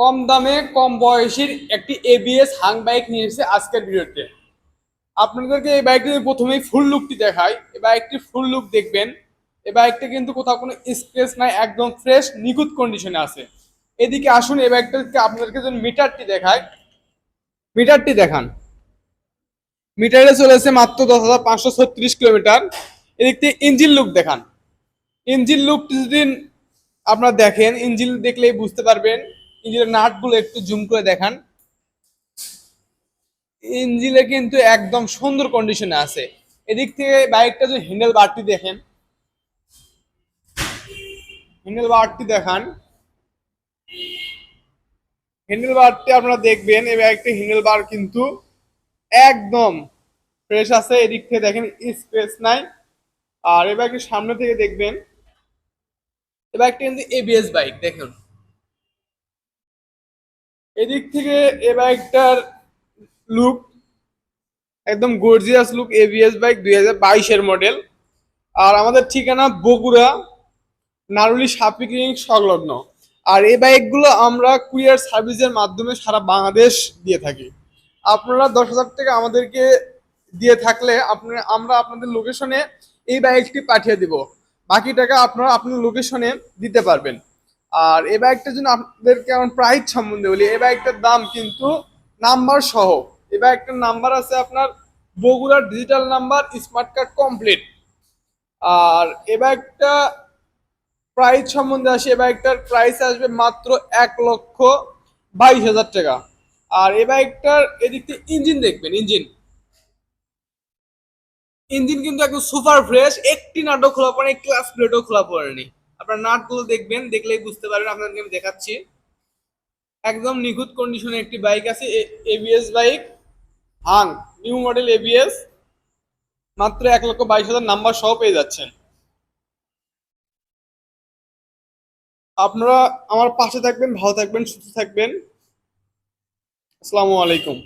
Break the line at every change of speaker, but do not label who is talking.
কম দামে, কম বয়সীর একটি ABS Hang bike নিয়ে এসেছে আজকের ভিডিওতে। আপনাদেরকে এই বাইকটি প্রথমেই ফুল লুকটি দেখাই। এই বাইকটি ফুল লুক দেখবেন। এই বাইকটা কিন্তু কোথাও কোনো স্ক্রেচ নাই, একদম ফ্রেশ নিখুঁত কন্ডিশনে আছে। এদিকে আসুন, এই বাইকটাকে আপনাদেরকে যদি মিটারটি দেখায় মিটারটি দেখান। মিটারে চলেছে মাত্র দশ হাজার পাঁচশো ছত্রিশ কিলোমিটার। এদিক থেকে ইঞ্জিন লুক দেখান। ইঞ্জিন লুকটি যদি আপনারা দেখেন ইঞ্জিন দেখলেই বুঝতে পারবেন ইঞ্জিনের নাটগুলো একটু জুম করে দেখান। ইঞ্জিনে কিন্তু একদম সুন্দর কন্ডিশনে আছে। এদিক থেকে বাইকটা যদি হ্যান্ডেল বারটি দেখেন। হ্যান্ডেল বারটি দেখান। হ্যান্ডেল বারটি আপনারা দেখবেন, এই বাইকটি হ্যান্ডেল বার কিন্তু একদম ফ্রেশ আছে। এদিক থেকে দেখেন স্পেস নাই। আর এই বাইকটি সামনে থেকে দেখবেন, এই বাইকটা কিন্তু এবিএস বাইক দেখুন। এদিক থেকে এ বাইকটার লুক একদম গর্জিয়াস লুক এবিএস বাইক দুই হাজার বাইশের মডেল আর আমাদের ঠিকানা বগুড়া, নারুলি সাপিক রিং সংলগ্ন। আর এই বাইকগুলো আমরা কুরিয়ার সার্ভিসের মাধ্যমে সারা বাংলাদেশ দিয়ে থাকি। আপনারা দশ হাজার টাকা আমাদেরকে দিয়ে থাকলে আপনারা আমরা আপনাদের লোকেশনে এই বাইকটি পাঠিয়ে দিব। বাকি টাকা আপনারা আপনার লোকেশনে দিতে পারবেন। আর এই বাইকটার জন্য আপনাদেরকে আমার প্রাইস সম্বন্ধে বলি। এই বাইকটার দাম কিন্তু নাম্বার সহ। এই বাইকটার নাম্বার আছে আপনার বগুড়ার digital number smart card complete আর এ বাইকটা প্রাইস সম্বন্ধে আসে। এ বাইকটার প্রাইস আসবে মাত্র এক লক্ষ বাইশ হাজার টাকা। আর এ বাইকটার এদিক থেকে ইঞ্জিন দেখবেন ইঞ্জিন ইঞ্জিন কিন্তু একদম সুপার ফ্রেশ একটি নাটও খোলা পড়েনি ক্লাস প্লেটও খোলা পড়েনি আপনার নাটগুলো দেখবেন, দেখলেই বুঝতে পারবেন। আপনাদেরকে আমি দেখাচ্ছি। একদম নিখুঁত কন্ডিশনে একটি বাইক আছে ABS bike Hunk new model ABS মাত্র এক লক্ষ বাইশ হাজার নাম্বার সহ পেয়ে যাচ্ছেন। আপনারা আমার পাশে থাকবেন, ভালো থাকবেন, সুস্থ থাকবেন। আসসালামু আলাইকুম।